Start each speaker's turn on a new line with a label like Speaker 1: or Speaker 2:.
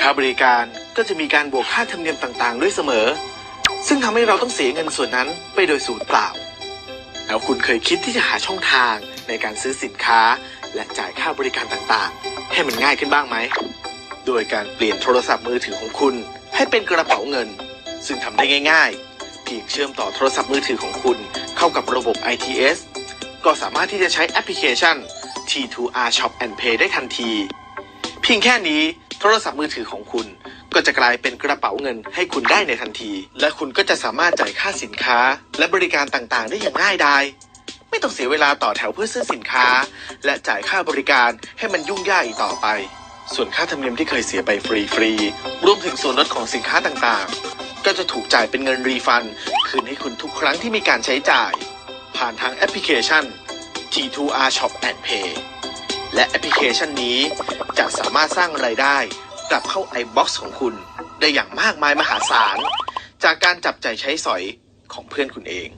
Speaker 1: ค่าบริการก็จะมีการบวกค่าธรรมเนียมต่างๆ ด้วยเสมอ ซึ่งทำให้เราต้องเสียเงินส่วนนั้นไปโดยสูญเปล่า แล้วคุณเคยคิดที่จะหาช่องทางในการซื้อสินค้า และจ่ายค่าบริการต่างๆ ให้มันง่ายขึ้นบ้างไหม โดยการเปลี่ยนโทรศัพท์มือถือของคุณ ให้เป็นกระเป๋าเงิน ซึ่งทำได้ง่ายๆ เพียงเชื่อมต่อโทรศัพท์มือถือของคุณเข้ากับระบบ ITS ก็สามารถที่จะใช้แอปพลิเคชัน T2R Shop and Pay ได้ทันที เพียงแค่นี้ โทรศัพท์มือถือของคุณ ก็จะกลายเป็นกระเป๋าเงินให้คุณได้ในทันที และคุณก็จะสามารถจ่ายค่าสินค้า และบริการต่างๆ ได้อย่างง่ายดายไม่ต้องเสียเวลาต่อแถวเพื่อซื้อสินค้า และจ่ายค่าบริการให้มันยุ่งยากอีกต่อไป ส่วนค่าธรรมเนียมที่เคยเสียไปฟรีๆรวมถึงส่วนลดของสินค้าต่างๆ ก็จะถูกจ่ายเป็นเงินรีฟัน คืนให้คุณทุกครั้งที่มีการใช้จ่าย ผ่านทางแอปพลิเคชัน T2R Shop and Pay และแอปพลิเคชันนี้จะสามารถสร้างรายได้กลับเข้า iBox ของคุณ ได้อย่างมากมายมหาศาล จากการจับจ่ายใช้สอยของเพื่อนคุณเอง